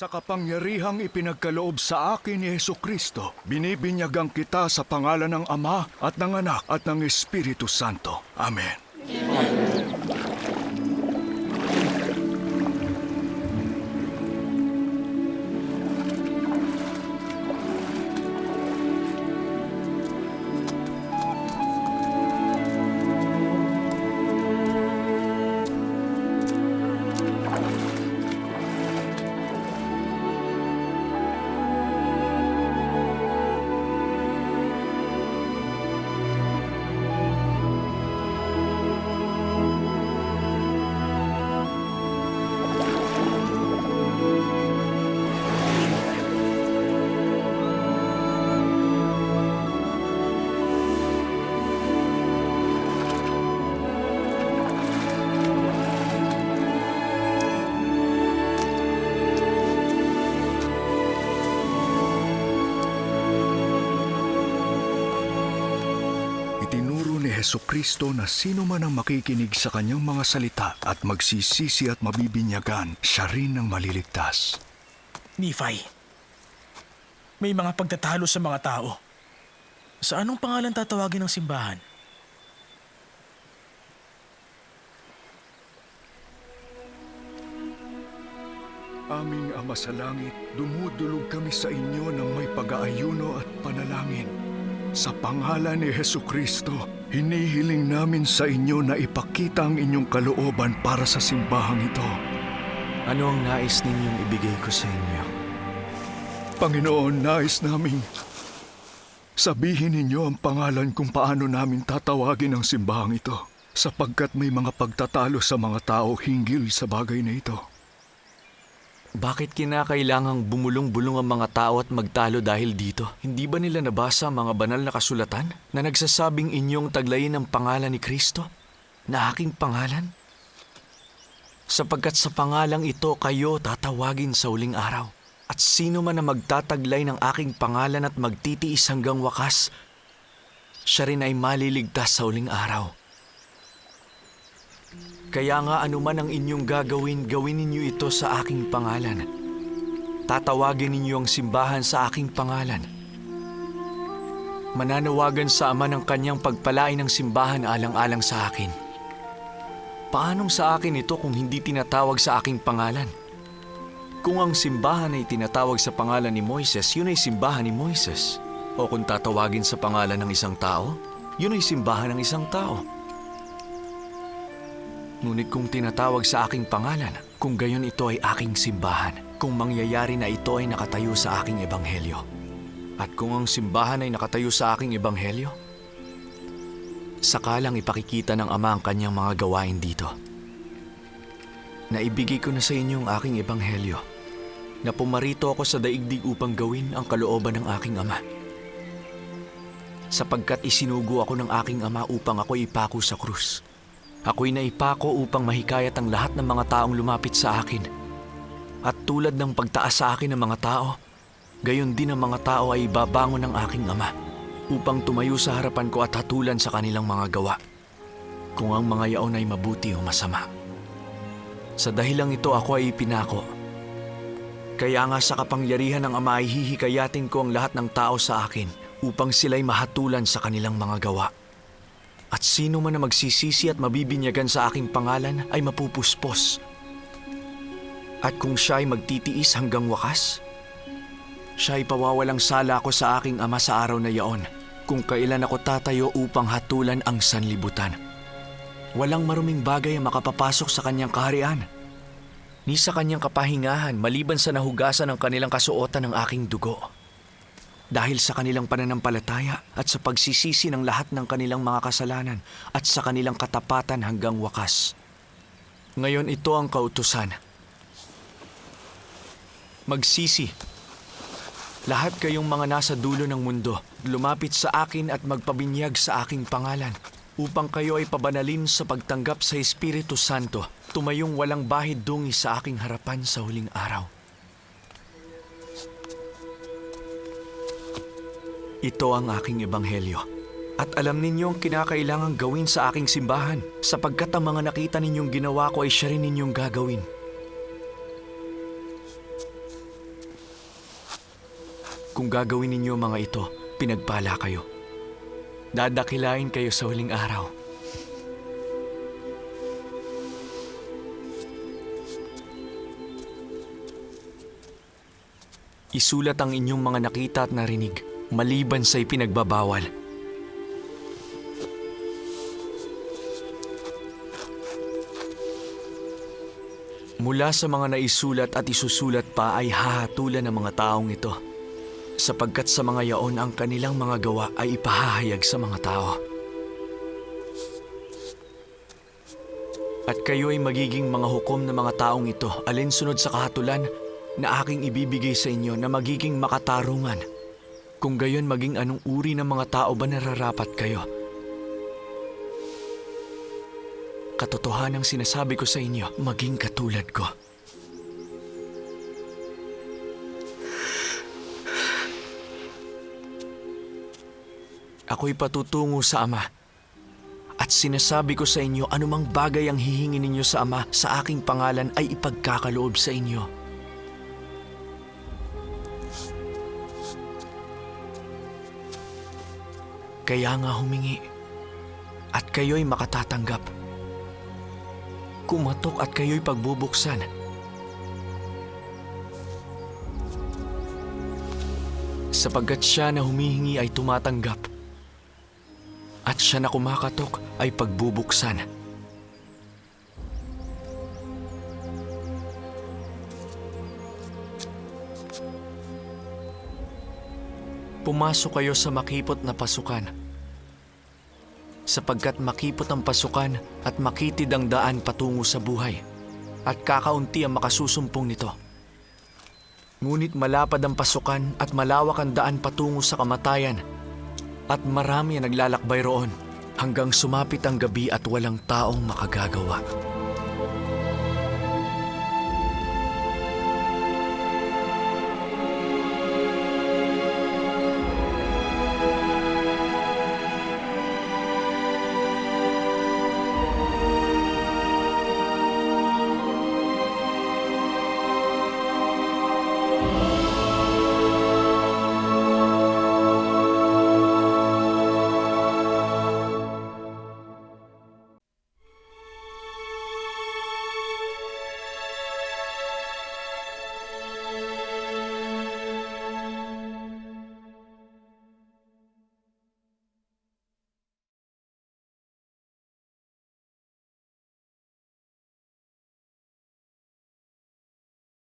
Sa kapangyarihang ipinagkaloob sa akin ni Heso Kristo, binibinyagang kita sa pangalan ng Ama at ng Anak at ng Espiritu Santo. Amen. Itinuro Heso Kristo na sino man ang makikinig sa kanyang mga salita at magsisisi at mabibinyagan, siya rin ang maliligtas. Nephi, may mga pagtatalo sa mga tao. Sa anong pangalan tatawagin ng simbahan? Aming Ama sa Langit, dumudulog kami sa inyo ng may pag-aayuno at panalangin. Sa pangalan ni Heso Kristo, hinihiling namin sa inyo na ipakita ang inyong kalooban para sa simbahang ito. Ano ang nais ninyong ibigay ko sa inyo? Panginoon, nais naming sabihin ninyo ang pangalan kung paano namin tatawagin ang simbahang ito sapagkat may mga pagtatalo sa mga tao hinggil sa bagay na ito. Bakit kinakailangang bumulong-bulong ang mga tao at magtalo dahil dito? Hindi ba nila nabasa ang mga banal na kasulatan na nagsasabing inyong taglayin ang pangalan ni Kristo? Na aking pangalan? Sapagkat sa pangalang ito kayo tatawagin sa uling araw. At sino man na magtataglay ng aking pangalan at magtitiis hanggang wakas, siya rin ay maliligtas sa uling araw. Kaya nga anuman ang inyong gagawin, gawin ninyo ito sa aking pangalan. Tatawagin ninyo ang simbahan sa aking pangalan. Mananawagan sa Ama ng kanyang pagpalain ng simbahan alang-alang sa akin. Paanong sa akin ito kung hindi tinatawag sa aking pangalan? Kung ang simbahan ay tinatawag sa pangalan ni Moises, yun ay simbahan ni Moises. O kung tatawagin sa pangalan ng isang tao, yun ay simbahan ng isang tao. Ngunit kung tinatawag sa aking pangalan, kung gayon ito ay aking simbahan, kung mangyayari na ito ay nakatayo sa aking ebanghelyo. At kung ang simbahan ay nakatayo sa aking ebanghelyo, sakalang ipakikita ng Ama ang kanyang mga gawain dito. Naibigay ko na sa inyo ang aking ebanghelyo, na pumarito ako sa daigdig upang gawin ang kalooban ng aking Ama. Sapagkat isinugo ako ng aking Ama upang ako ipako sa krus. Ako'y naipako upang mahikayat ang lahat ng mga taong lumapit sa akin. At tulad ng pagtaas sa akin ng mga tao, gayon din ang mga tao ay ibabangon ng aking ama upang tumayo sa harapan ko at hatulan sa kanilang mga gawa. Kung ang mga yaon ay mabuti o masama. Sa dahilang ito ako ay ipinako. Kaya nga sa kapangyarihan ng Ama ay hihikayatin ko ang lahat ng tao sa akin upang sila'y mahatulan sa kanilang mga gawa. At sino man na magsisisi at mabibinyagan sa aking pangalan ay mapupuspos. At kung siya ay magtitiis hanggang wakas, siya ay pawawalang sala ako sa aking ama sa araw na yaon kung kailan ako tatayo upang hatulan ang sanlibutan. Walang maruming bagay ang makapapasok sa kanyang kaharian. Ni sa kanyang kapahingahan maliban sa nahugasan ng kanilang kasuotan ng aking dugo dahil sa kanilang pananampalataya at sa pagsisisi ng lahat ng kanilang mga kasalanan at sa kanilang katapatan hanggang wakas. Ngayon ito ang kautusan. Magsisi. Lahat kayong mga nasa dulo ng mundo, lumapit sa akin at magpabinyag sa aking pangalan upang kayo ay pabanalin sa pagtanggap sa Espiritu Santo, tumayong walang bahid dungi sa aking harapan sa huling araw. Ito ang aking ebanghelyo. At alam ninyo ang kinakailangang gawin sa aking simbahan, sapagkat ang mga nakita ninyong ginawa ko ay siya rin ninyong gagawin. Kung gagawin ninyo mga ito, pinagpala kayo. Dadakilain kayo sa huling araw. Isulat ang inyong mga nakita at narinig, maliban sa ipinagbabawal. Mula sa mga naisulat at isusulat pa ay hahatulan ng mga taong ito, sapagkat sa mga yaon ang kanilang mga gawa ay ipahahayag sa mga tao. At kayo ay magiging mga hukom ng mga taong ito alinsunod sa kahatulan na aking ibibigay sa inyo na magiging makatarungan. Kung gayon maging anong uri ng mga tao ba nararapat kayo? Katotohanang sinasabi ko sa inyo, maging katulad ko. Ako'y patutungo sa Ama. At sinasabi ko sa inyo, anumang bagay ang hihingi ninyo sa Ama sa aking pangalan ay ipagkakaloob sa inyo. Kaya nga humingi at kayo'y makatatanggap. Kumatok at kayo'y pagbubuksan. Sapagkat siya na humihingi ay tumatanggap at siya na kumakatok ay pagbubuksan. Pumasok kayo sa makipot na pasukan sapagkat makipot ang pasukan at makitid ang daan patungo sa buhay at kakaunti ang makasusumpong nito. Ngunit malapad ang pasukan at malawak ang daan patungo sa kamatayan at marami ang naglalakbay roon hanggang sumapit ang gabi at walang taong makagagawa.